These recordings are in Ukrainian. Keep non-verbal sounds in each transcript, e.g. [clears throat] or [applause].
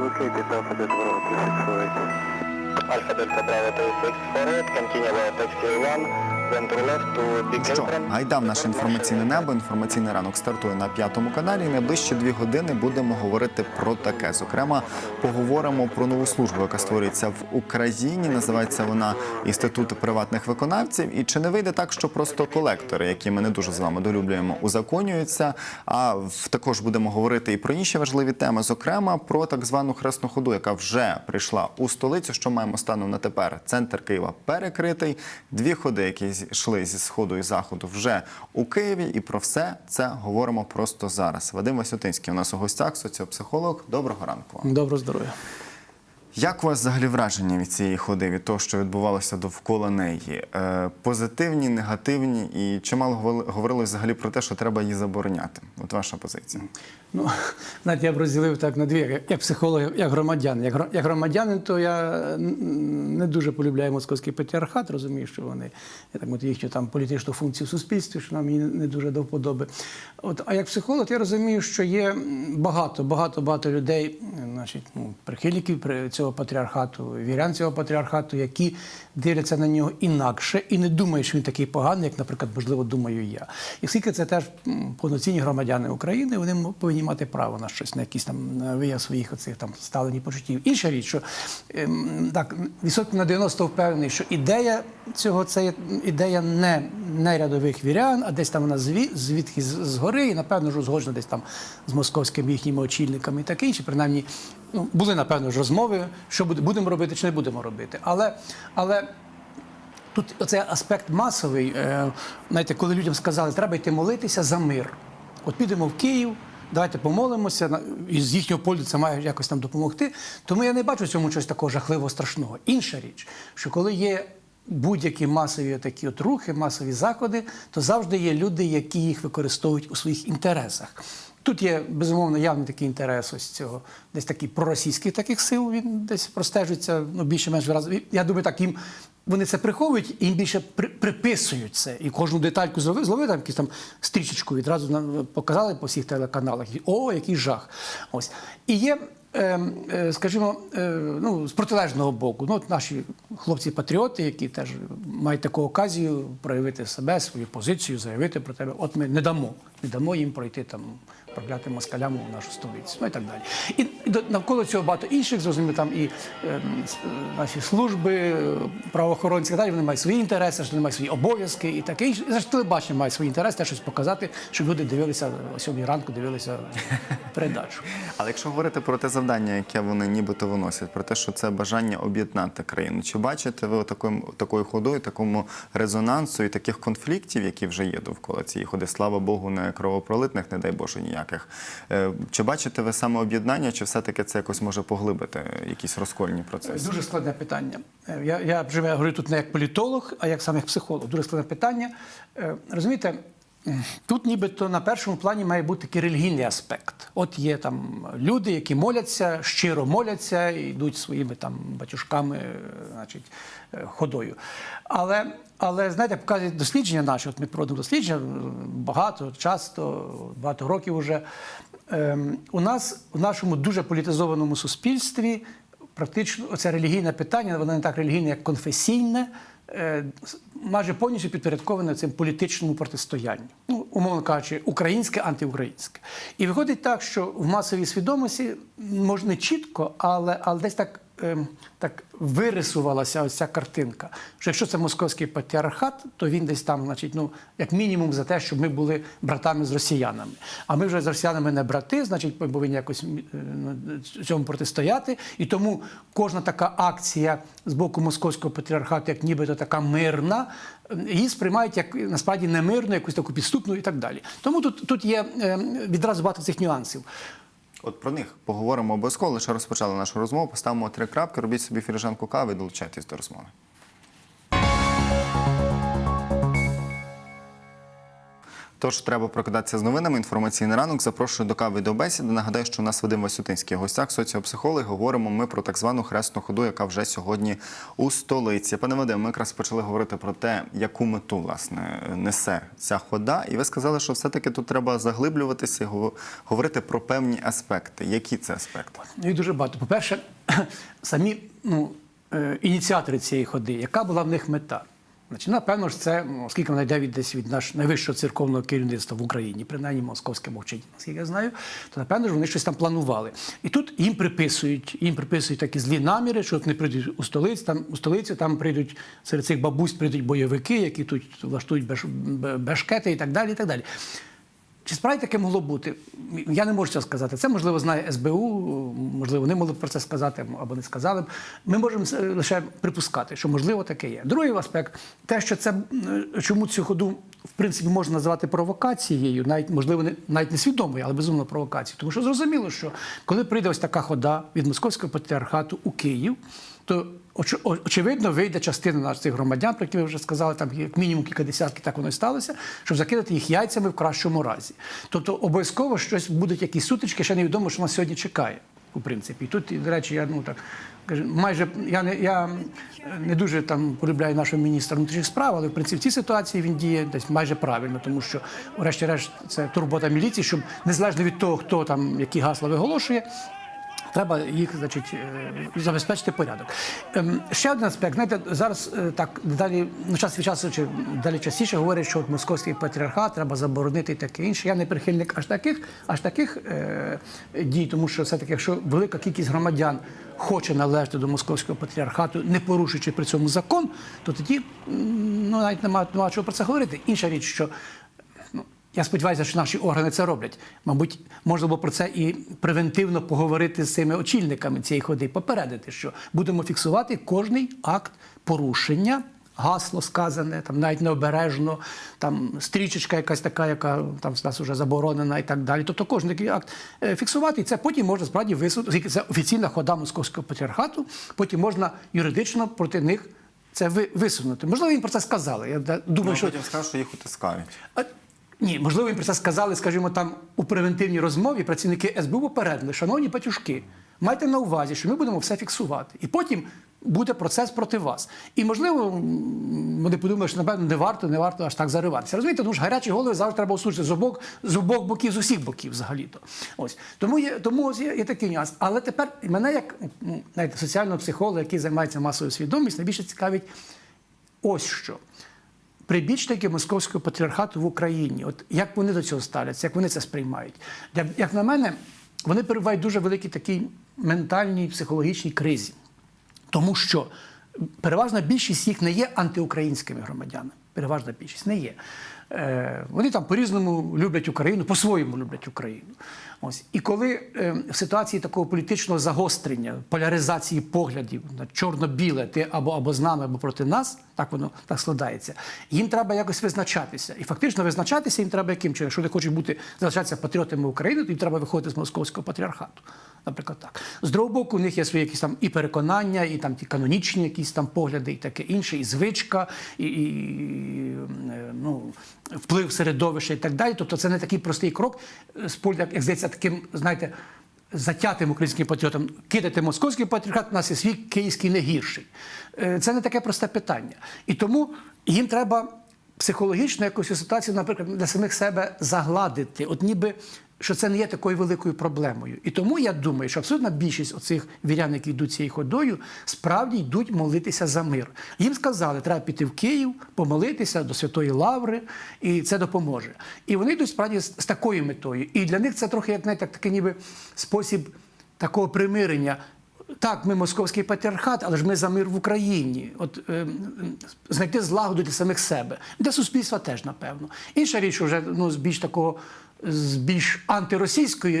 located Alpha Delta Bravo 3648. Alpha Delta Bravo 3648, continue about taxi 1. Що гайдам наше інформаційне небо. Інформаційний ранок стартує на п'ятому каналі. І найближчі дві години будемо говорити про таке. Зокрема, поговоримо про нову службу, яка створюється в Україні. Називається вона Інститут приватних виконавців. І чи не вийде так, що просто колектори, які ми не дуже з вами долюблюємо, узаконюються? А також будемо говорити і про інші важливі теми, зокрема про так звану хресну ходу, яка вже прийшла у столицю. Що маємо станом на тепер? Центр Києва перекритий. Дві ходи, які йшли зі сходу і заходу, вже у Києві. І про все це говоримо просто зараз. Вадим Васютинський у нас у гостях, соціопсихолог. Доброго ранку. вам. Доброго здоров'я. Як у вас взагалі враження від цієї ходи, від того, що відбувалося довкола неї? Е, позитивні, негативні, і чимало говорили взагалі про те, що треба її забороняти. От ваша позиція. Ну, [laughs] знаєте, я б розділив так на дві, як, психолог, як громадянин. Як, громадянин, то я не дуже полюбляю московський патріархат, розумію, що вони я так їхню там політичну функцію в суспільстві, що нам мені не дуже до вподоби. От, а як психолог, я розумію, що є багато, багато, багато людей, значить, ну, прихильників цього патріархату, вірян цього патріархату, які дивляться на нього інакше і не думають, що він такий поганий, як, наприклад, можливо, думаю я. І оскільки це теж повноцінні громадяни України, вони м- повинні мати право на щось, на якісь там вияв своїх оцих там ставлені почуттів. Інша річ, що ем, так, відсотків на 90 впевнений, що ідея цього це ідея не, не рядових вірян, а десь там вона зві, звідки згори, і напевно ж узгоджена десь там з московськими їхніми очільниками і таке інше. Принаймні, ну, були напевно ж розмови, що буде- будемо робити чи не будемо робити. Але, але Тут оцей аспект масовий. Е, знаєте, коли людям сказали, треба йти молитися за мир. От підемо в Київ, давайте помолимося, і з їхнього погляду це має якось там допомогти. Тому я не бачу в цьому чогось такого жахливого страшного. Інша річ, що коли є будь-які масові такі от рухи, масові заходи, то завжди є люди, які їх використовують у своїх інтересах. Тут є безумовно явний такий інтерес ось цього, десь такий проросійських таких сил. Він десь простежується ну, більше-менш раз. Я думаю, так їм вони це приховують і їм більше при, приписують це. І кожну детальку зловили, зловили там якусь там стрічечку, відразу нам показали по всіх телеканалах. О, який жах. Ось. І є, е, е, скажімо, е, ну, з протилежного боку, ну, от наші хлопці-патріоти, які теж мають таку оказію проявити себе, свою позицію, заявити про тебе. От ми не дамо, не дамо їм пройти там. Проклятим москалям у нашу столицю, ну і так далі. І, і навколо цього багато інших, зрозуміло, там і е, е, наші служби, е, правоохоронці, далі, вони мають свої інтереси, вони мають свої обов'язки і таке інше. І завжди телебачення має свої інтереси, теж щось показати, щоб люди дивилися о сьомій ранку, дивилися [laughs] передачу. Але якщо говорити про те завдання, яке вони нібито виносять, про те, що це бажання об'єднати країну, чи бачите ви такою, такою ходою, такому резонансу і таких конфліктів, які вже є довкола цієї ходи? Слава Богу, не кровопролитних, не дай Боже, ніяких. Е, Чи бачите ви саме об'єднання, чи все-таки це якось може поглибити якісь розкольні процеси? Дуже складне питання. Е, Я, я вже говорю тут не як політолог, а як саме як психолог. Дуже складне питання. Е, Розумієте, тут нібито на першому плані має бути такий релігійний аспект. От є там люди, які моляться, щиро моляться, і йдуть своїми там батюшками, е, значить, е, ходою. Але, але знаєте, показують дослідження наші, от ми проводимо дослідження багато, часто, багато років уже. Ем, У нас в нашому дуже політизованому суспільстві практично оце релігійне питання, воно не так релігійне, як конфесійне, е, майже повністю підпорядковане цим політичному протистоянню. Ну, умовно кажучи, українське, антиукраїнське. І виходить так, що в масовій свідомості може не чітко, але, але десь так. Ем, Так вирисувалася ось ця картинка. Що якщо це московський патріархат, то він десь там, значить, ну як мінімум за те, щоб ми були братами з росіянами. А ми вже з росіянами не брати, значить, ми повинні якось е, ну, цьому протистояти. І тому кожна така акція з боку московського патріархату, як нібито така мирна, її сприймають як насправді не мирну, якусь таку підступну і так далі. Тому тут, тут є е, відразу багато цих нюансів. От про них поговоримо обов'язково. Лише розпочали нашу розмову. Поставимо три крапки, робіть собі філіжанку кави долучайтесь до розмови. Тож треба прокидатися з новинами. Інформаційний ранок запрошую до кави до бесіди. Нагадаю, що у нас Вадим Васютинський гостях, соціопсихолог. Говоримо ми про так звану хресну ходу, яка вже сьогодні у столиці. Пане Вадим, ми якраз почали говорити про те, яку мету власне несе ця хода. І ви сказали, що все-таки тут треба заглиблюватися і говорити про певні аспекти. Які це аспекти? Ну і дуже багато. По-перше, [clears throat] самі ну, е, ініціатори цієї ходи, яка була в них мета? Значить, напевно ж, це, ну, оскільки вона йде від десь від наш найвищого церковного керівництва в Україні, принаймні московське мовчить, наскільки я знаю, то напевно ж вони щось там планували. І тут їм приписують, їм приписують такі злі наміри, що от не прийдуть у столицю, там у столицю, там прийдуть серед цих бабусь прийдуть бойовики, які тут влаштують беш, бешкети і так далі. І так далі. Чи справді таке могло бути? Я не можу цього сказати. Це можливо знає СБУ, можливо, вони могли б про це сказати або не сказали б. Ми можемо лише припускати, що можливо таке є. Другий аспект, те, що це е, чому цю ходу в принципі можна назвати провокацією, навіть можливо, не навіть не свідомою, але безумно провокацією. Тому що зрозуміло, що коли прийде ось така хода від московського патріархату у Київ, то очевидно вийде частина наших цих громадян, про які ви вже сказали, там як мінімум кілька десятків, так воно і сталося, щоб закидати їх яйцями в кращому разі. Тобто обов'язково щось будуть якісь сутички, ще невідомо, що нас сьогодні чекає. У принципі, і тут, до речі, я ну так майже я не я не дуже там полюбляю нашого міністра внутрішніх справ, але в принципі в цій ситуації він діє десь майже правильно, тому що, врешті-решт, це турбота міліції, щоб незалежно від того, хто там які гасла виголошує, Треба їх, значить, е, забезпечити порядок. Ем, Ще один аспект. Знаєте, зараз е, так далі ну, час від часу чи далі частіше говорять, що от московський патріархат треба заборонити і таке інше. Я не прихильник аж таких, аж таких е, дій, тому що все-таки, якщо велика кількість громадян хоче належати до московського патріархату, не порушуючи при цьому закон, то тоді ну навіть немає, немає чого про це говорити. Інша річ, що я сподіваюся, що наші органи це роблять. Мабуть, можна було про це і превентивно поговорити з цими очільниками цієї ходи, попередити, що будемо фіксувати кожний акт порушення. Гасло сказане, там навіть необережно, там стрічечка якась така, яка там в нас вже заборонена і так далі. Тобто кожен такий акт е, фіксувати, і це потім можна справді висунути, це офіційна хода московського патріархату, потім можна юридично проти них це ви- висунути. Можливо, їм про це сказали. Я думаю, Ну, що потім скажуть, що їх утискають. Ні, можливо, їм про це сказали, скажімо, там у превентивній розмові працівники СБУ попередили, шановні батюшки, майте на увазі, що ми будемо все фіксувати. І потім буде процес проти вас. І можливо, вони подумали, що напевно не варто, не варто аж так зариватися. Розумієте, тому ж гарячі голови завжди треба осушити з обох, з обох боків, з усіх боків взагалі-то. Ось. Тому є, тому є, є такий нюанс. Але тепер мене, як знаєте, соціального психолога, який займається масовою свідомістю, найбільше цікавить ось що прибічники московського патріархату в Україні. От як вони до цього ставляться, як вони це сприймають? Як, на мене, вони перебувають дуже великій такій ментальній психологічній кризі, тому що переважна більшість їх не є антиукраїнськими громадянами. Переважна більшість не є. Е, вони там по-різному люблять Україну, по-своєму люблять Україну. Ось. І коли е, в ситуації такого політичного загострення, поляризації поглядів на чорно-біле, ти або, або з нами, або проти нас, так воно так складається, їм треба якось визначатися. І фактично визначатися їм треба яким чином. Якщо вони хочуть бути залишатися патріотами України, то їм треба виходити з московського патріархату. Наприклад, так. З другого боку, у них є свої якісь там і переконання, і там ті канонічні якісь там погляди, і таке інше, і звичка, і, і е, ну, вплив середовища і так далі. Тобто це не такий простий крок, е, з поля- як здається, таким, знаєте, затятим українським патріотом кидати московський патріархат, у нас є свій київський не гірший. Е, Це не таке просте питання. І тому їм треба психологічно якусь ситуацію, наприклад, для самих себе загладити. От ніби що це не є такою великою проблемою. І тому я думаю, що абсолютна більшість оцих вірян, які йдуть цією ходою, справді йдуть молитися за мир. Їм сказали, треба піти в Київ, помолитися до Святої Лаври, і це допоможе. І вони йдуть справді з, з такою метою. І для них це трохи як знаєте, такий ніби спосіб такого примирення. Так, ми московський патріархат, але ж ми за мир в Україні. От е, знайти злагоду для самих себе, для суспільства теж, напевно. Інша річ, вже ну, з більш такого, з більш антиросійської,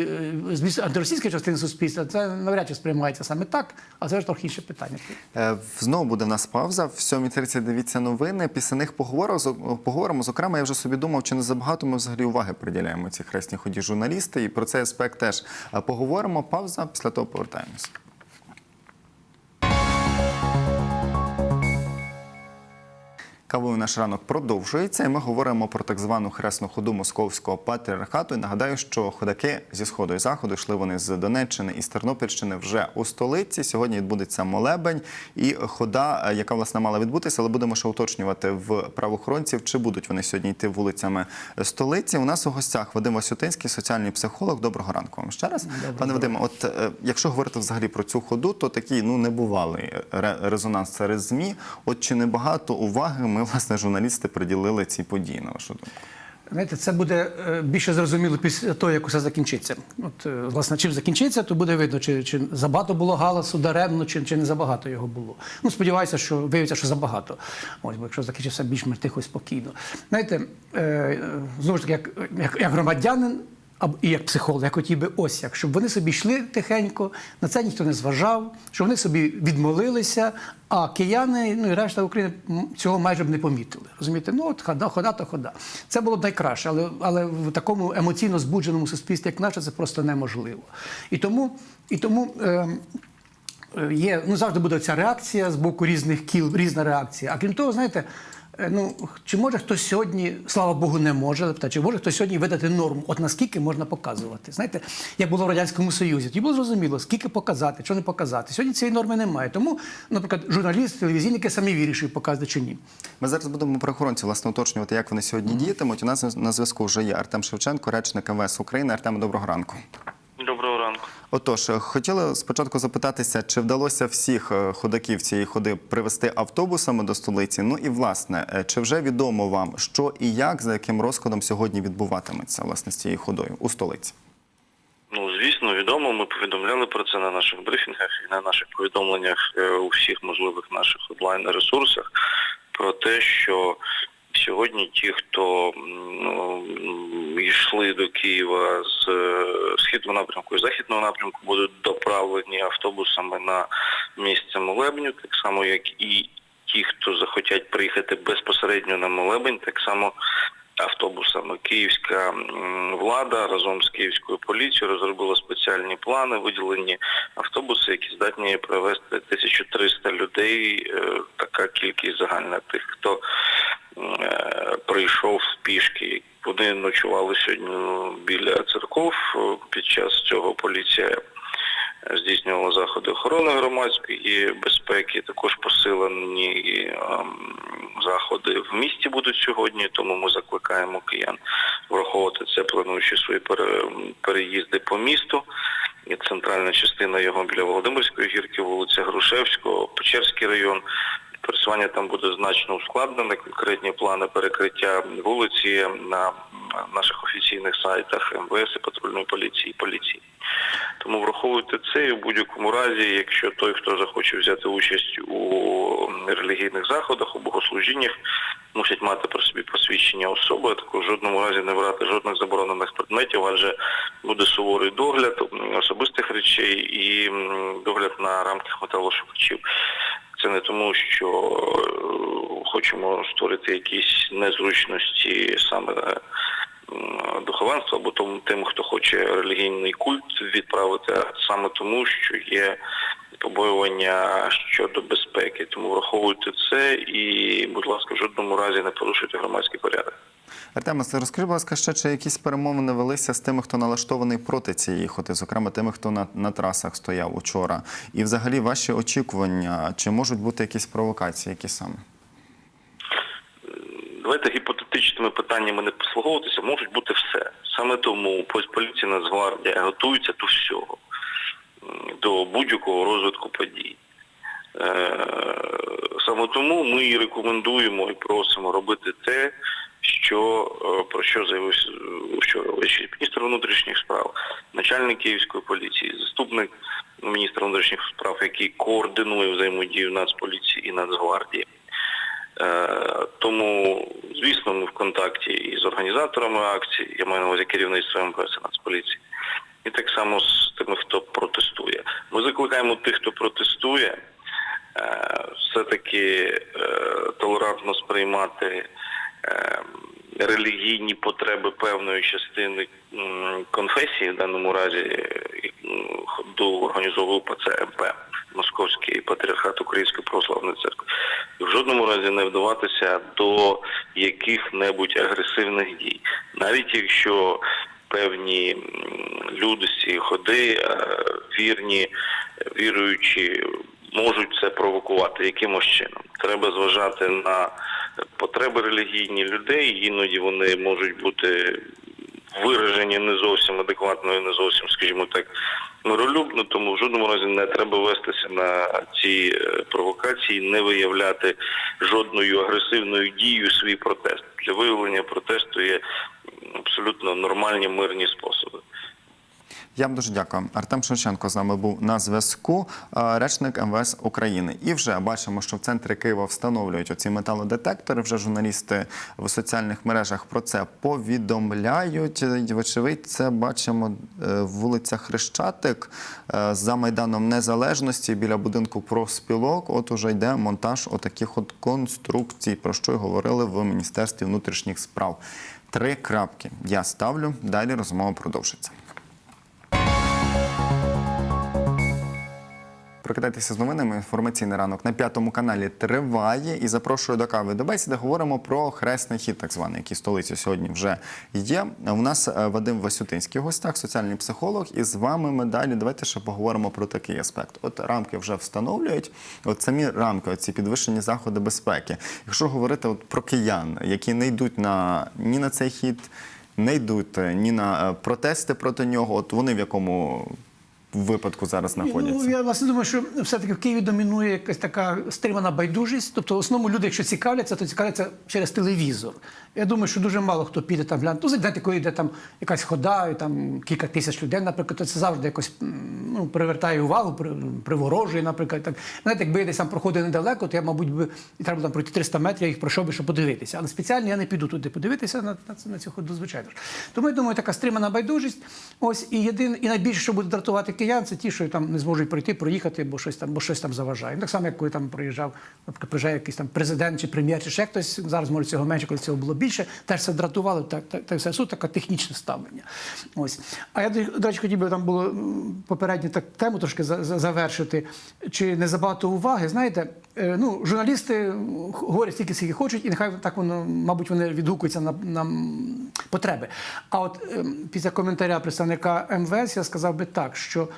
е, з більш антиросійської частини суспільства, це навряд чи сприймається саме так, а це ж трохи інше питання. Е, Знову буде в нас пауза. В 7.30 дивіться новини. Після них поговоримо. Поговоримо. Зокрема, я вже собі думав, чи не забагато ми взагалі уваги приділяємо цій хресній ході журналісти. І про цей аспект теж е, поговоримо. Пауза, після того повертаємось. Кавою наш ранок продовжується, і ми говоримо про так звану хресну ходу московського патріархату. І нагадаю, що ходаки зі сходу і заходу йшли вони з Донеччини і з Тернопільщини вже у столиці. Сьогодні відбудеться молебень і хода, е, яка власне мала відбутися, але будемо ще уточнювати в правоохоронців, чи будуть вони сьогодні йти вулицями столиці. У нас у гостях Вадим Васютинський, соціальний психолог. Доброго ранку вам ще раз, пане Вадиме. От е, якщо говорити взагалі про цю ходу, то такий ну небувалий ре- резонанс серед змі. От чи небагато уваги ми, власне, журналісти приділили цій події, на вашу думку? Знаєте, це буде е, більше зрозуміло після того, як усе закінчиться. От, е, власне, чим закінчиться, то буде видно, чи, чи забагато було галасу даремно, чи, чи не забагато його було. Ну, сподіваюся, що виявиться, що забагато. Ось, бо якщо закінчиться більш тихо і спокійно. Знаєте, е, знову ж таки, як, як, як громадянин. І як психолог, я хотів би ось як, щоб вони собі йшли тихенько, на це ніхто не зважав, щоб вони собі відмолилися, а кияни, ну і решта України цього майже б не помітили. Розумієте, ну от хода, хода то хода. Це було б найкраще, але, але в такому емоційно збудженому суспільстві, як наше, це просто неможливо. І тому, і тому ем, е, є, ну завжди буде ця реакція з боку різних кіл, різна реакція. А крім того, знаєте, ну чи може хтось сьогодні, слава Богу, не може, але чи може хтось сьогодні видати норму? От наскільки можна показувати? Знаєте, як було в радянському союзі, тоді було зрозуміло, скільки показати, що не показати. Сьогодні цієї норми немає. Тому, наприклад, журналісти, телевізійники самі вирішують, показати чи ні. Ми зараз будемо правоохоронців власне уточнювати, як вони сьогодні діятимуть. У нас на зв'язку вже є Артем Шевченко, речник МВС України. Артем, доброго ранку. Доброго. Отож, хотіли спочатку запитатися, чи вдалося всіх е, ходаків цієї ходи привезти автобусами до столиці? Ну і власне, е, чи вже відомо вам, що і як, за яким розкладом сьогодні відбуватиметься власне з цією ходою у столиці? Ну, звісно, відомо. Ми повідомляли про це на наших брифінгах і на наших повідомленнях е, у всіх можливих наших онлайн-ресурсах про те, що сьогодні ті, хто ну, йшли до Києва з е, східного напрямку і західного напрямку, будуть доправлені автобусами на місце молебню, так само як і ті, хто захотять приїхати безпосередньо на молебень, так само автобусами. Київська влада разом з київською поліцією розробила спеціальні плани, виділені автобуси, які здатні привезти 1300 людей. Е, Така кількість загальна тих, хто е, прийшов пішки. Вони ночували сьогодні біля церков. Під час цього поліція здійснювала заходи охорони громадської безпеки, також посилені ем, заходи в місті будуть сьогодні, тому ми закликаємо киян враховувати це, плануючи свої переїзди по місту. І центральна частина його біля Володимирської гірки, вулиця Грушевського, Печерський район. Пересування там буде значно ускладнене. Конкретні плани перекриття вулиці на наших офіційних сайтах МВС, і патрульної поліції і поліції. Тому враховуйте це і в будь-якому разі, якщо той, хто захоче взяти участь у релігійних заходах, у богослужіннях, мусять мати при собі посвідчення особи, а також в жодному разі не брати жодних заборонених предметів, адже буде суворий догляд особистих речей і догляд на рамках металошукачів. Це не тому, що е, хочемо створити якісь незручності саме духовенства або тим, хто хоче релігійний культ відправити, саме тому, що є побоювання щодо безпеки. Тому враховуйте це і, будь ласка, в жодному разі не порушуйте громадський порядок. Артема, розкажи, будь ласка, ще чи якісь перемовини велися з тими, хто налаштований проти цієї ходи, зокрема тими, хто на, на трасах стояв учора. І взагалі ваші очікування, чи можуть бути якісь провокації, які саме? Давайте гіпотетичними питаннями не послуговуватися, можуть бути все. Саме тому пол- поліція Нацгвардія готується до всього, до будь-якого розвитку подій. Е, Саме тому ми і рекомендуємо і просимо робити те, що е, про що заявив е, вчора міністр внутрішніх справ, начальник Київської поліції, заступник міністра внутрішніх справ, який координує взаємодію Нацполіції і Нацгвардії. Е, Тому, звісно, ми в контакті і з організаторами акції, я маю на увазі керівництво МВС Нацполіції, і так само з тими, хто протестує. Ми закликаємо тих, хто протестує, е, все-таки е, толерантно сприймати релігійні потреби певної частини конфесії, в даному разі до організовує УПЦ МП, Московський патріархат Української православної церкви. Жодному разі не вдаватися до яких-небудь агресивних дій, навіть якщо певні м, людості, ходи, е, вірні, віруючі можуть це провокувати якимось чином. Треба зважати на потреби релігійні людей, іноді вони можуть бути виражені не зовсім адекватно і не зовсім, скажімо так, миролюбно, тому в жодному разі не треба вестися на ці е, провокації, не виявляти жодною агресивною дією свій протест. Для виявлення протесту є абсолютно нормальні мирні способи. Я вам дуже дякую. Артем Шевченко з нами був на зв'язку, е, речник МВС України. І вже бачимо, що в центрі Києва встановлюють оці металодетектори. Вже журналісти в соціальних мережах про це повідомляють. Вочевидь, це бачимо е, вулиця Хрещатик е, за майданом Незалежності біля будинку профспілок. От уже йде монтаж отаких от конструкцій, про що й говорили в Міністерстві внутрішніх справ. Три крапки я ставлю. Далі розмова продовжиться. Прокидайтеся з новинами. Інформаційний ранок на п'ятому каналі триває і запрошую до кави до бесіди. Говоримо про хресний хід, так званий, який в столиці сьогодні вже є. У нас е, Вадим Васютинський в гостях, соціальний психолог. І з вами ми далі. Давайте ще поговоримо про такий аспект. От рамки вже встановлюють. От самі рамки, ці підвищені заходи безпеки. Якщо говорити от про киян, які не йдуть на ні на цей хід, не йдуть е, ні на е, протести проти нього. От вони в якому випадку зараз знаходяться? Ну, я власне думаю, що все-таки в Києві домінує якась така стримана байдужість. Тобто, в основному люди, якщо цікавляться, то цікавляться через телевізор. Я думаю, що дуже мало хто піде там глянути. Ну, знаєте, коли йде там якась хода, і там кілька тисяч людей, наприклад, то це завжди якось ну, привертає увагу, приворожує, наприклад. Так. Знаєте, якби я десь там проходив недалеко, то я, мабуть, би і треба там пройти 300 метрів, я їх пройшов би, щоб подивитися. Але спеціально я не піду туди подивитися на, на, на цю ходу, звичайно ж. Тому я думаю, така стримана байдужість. Ось і єдине, і найбільше, що буде дратувати киян, це ті, що там не зможуть пройти, проїхати, бо щось там, бо щось там заважає. Ну, Так само, як коли там проїжджав, наприклад, приїжджає якийсь там президент чи прем'єр, чи ще хтось. Зараз може цього менше, коли цього було більше. Теж це дратувало. Так, так, так все таке технічне ставлення. Ось. А я до речі, хотів би там було попередню так тему трошки за- за- завершити. Чи не забагато уваги? Знаєте, е, ну журналісти говорять стільки, скільки хочуть, і нехай так воно, мабуть, вони відгукуються на, на потреби. А от ем, після коментаря представника МВС я сказав би так, що.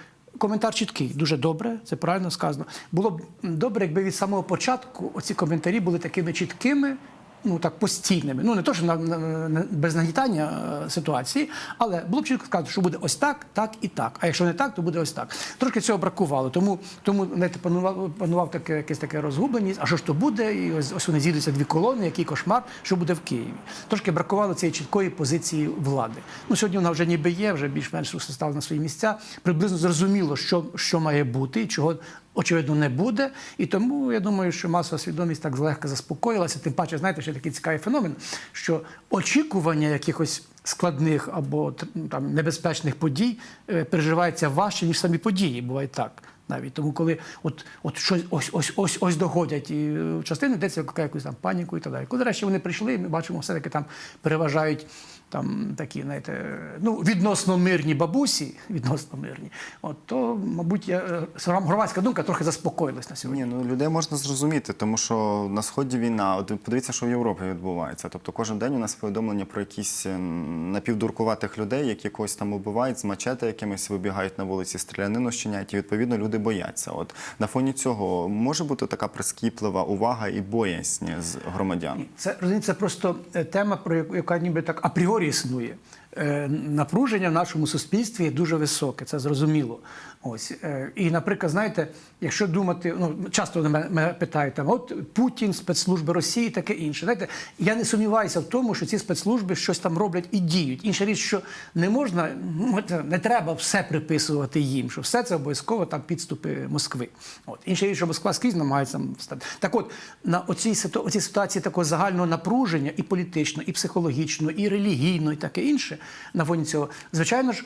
Коментар чіткий, дуже добре, це правильно сказано. Було б добре, якби від самого початку оці коментарі були такими чіткими, ну так постійними. Ну не то, що на, на, без нагнітання е, ситуації, але було б чітко сказано, що буде ось так, так і так. А якщо не так, то буде ось так. Трошки цього бракувало. Тому, тому знаєте, панував, панував таке якесь таке розгубленість. А що ж то буде? І ось, ось вони зійдуться дві колони, який кошмар, що буде в Києві. Трошки бракувало цієї чіткої позиції влади. Ну сьогодні вона вже ніби є, вже більш-менш стала на свої місця. Приблизно зрозуміло, що, що має бути, чого. Очевидно, не буде, і тому я думаю, що масова свідомість так злегка заспокоїлася. Тим паче, знаєте, ще такий цікавий феномен, що очікування якихось складних або т- там небезпечних подій е, переживається важче, ніж самі події. Буває так. Навіть тому, коли от, от щось ось ось ось ось доходять, і е, частина йдеться викликає якусь там паніку і так далі. Коли речі вони прийшли, ми бачимо, все-таки там переважають там такі, знаєте, ну відносно мирні бабусі, [laughs] відносно мирні. От то, мабуть, я, е, громадська думка трохи заспокоїлась на сьогодні. Ні, ну людей можна зрозуміти, тому що на сході війна. От подивіться, що в Європі відбувається. Тобто кожен день у нас повідомлення про якісь е, напівдуркуватих людей, які когось там убивають, з мачете якимись вибігають на вулиці, стрілянину щиняють, і відповідно люди бояться. От на фоні цього може бути така прискіплива увага і боязнь з громадян. Це це просто е, тема, про яку яка ніби так апріорі існує. Е, Напруження в нашому суспільстві дуже високе, це зрозуміло. Ось е, і, наприклад, знаєте, якщо думати, ну часто мене, питають там, от Путін, спецслужби Росії, таке інше. Знаєте, я не сумніваюся в тому, що ці спецслужби щось там роблять і діють. Інша річ, що не можна, ну, не треба все приписувати їм, що все це обов'язково там підступи Москви. От інша річ, що Москва скрізь намагається встати. Так, от на оцій оцій ситуації такого загального напруження і політично, і психологічно, і релігійно, і таке інше на фоні цього, звичайно ж,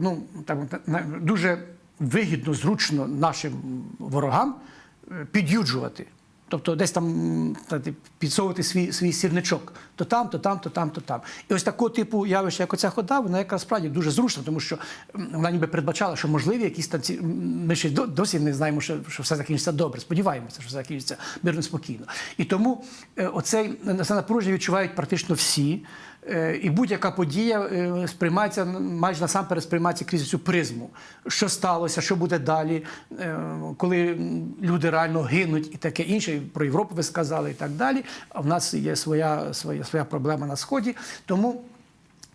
ну там дуже вигідно, зручно нашим ворогам е, під'юджувати. Тобто десь там підсовувати свій, свій сірничок. То там, то там, то там, то там. І ось такого типу явища, як оця хода, вона якраз справді дуже зручна, тому що вона ніби передбачала, що можливі якісь там ці. Ми ще досі не знаємо, що, що все закінчиться добре. Сподіваємося, що все закінчиться мирно спокійно. І тому е, оцей це напруження відчувають практично всі. Е, І будь-яка подія е, сприймається майже насамперед сприймається крізь цю призму. Що сталося, що буде далі, е, коли люди реально гинуть і таке інше. Про Європу ви сказали і так далі. А в нас є своя, своя, своя проблема на сході. Тому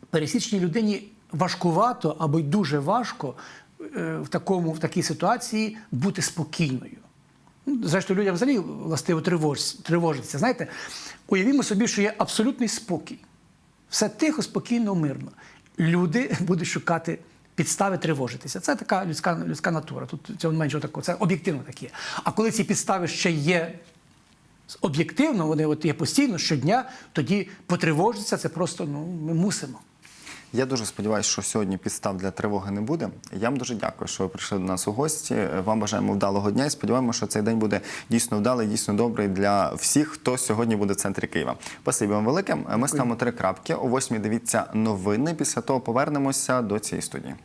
пересічній людині важкувато або й дуже важко в, такому, в такій ситуації бути спокійною. Ну, Зрештою, людям взагалі властиво тривож, тривожитися. Знаєте, уявімо собі, що є абсолютний спокій. Все тихо, спокійно, мирно. Люди [laughs] будуть шукати підстави тривожитися. Це така людська, людська натура. Тут цього менше такого, це об'єктивно таке. А коли ці підстави ще є об'єктивно, вони от є постійно щодня, тоді потривожитися це просто ну, ми мусимо. Я дуже сподіваюся, що сьогодні підстав для тривоги не буде. Я вам дуже дякую, що ви прийшли до нас у гості. Вам бажаємо вдалого дня і сподіваємося, що цей день буде дійсно вдалий, дійсно добрий для всіх, хто сьогодні буде в центрі Києва. Спасибі вам велике. Ми ставимо три крапки. О восьмій дивіться новини. Після того повернемося до цієї студії.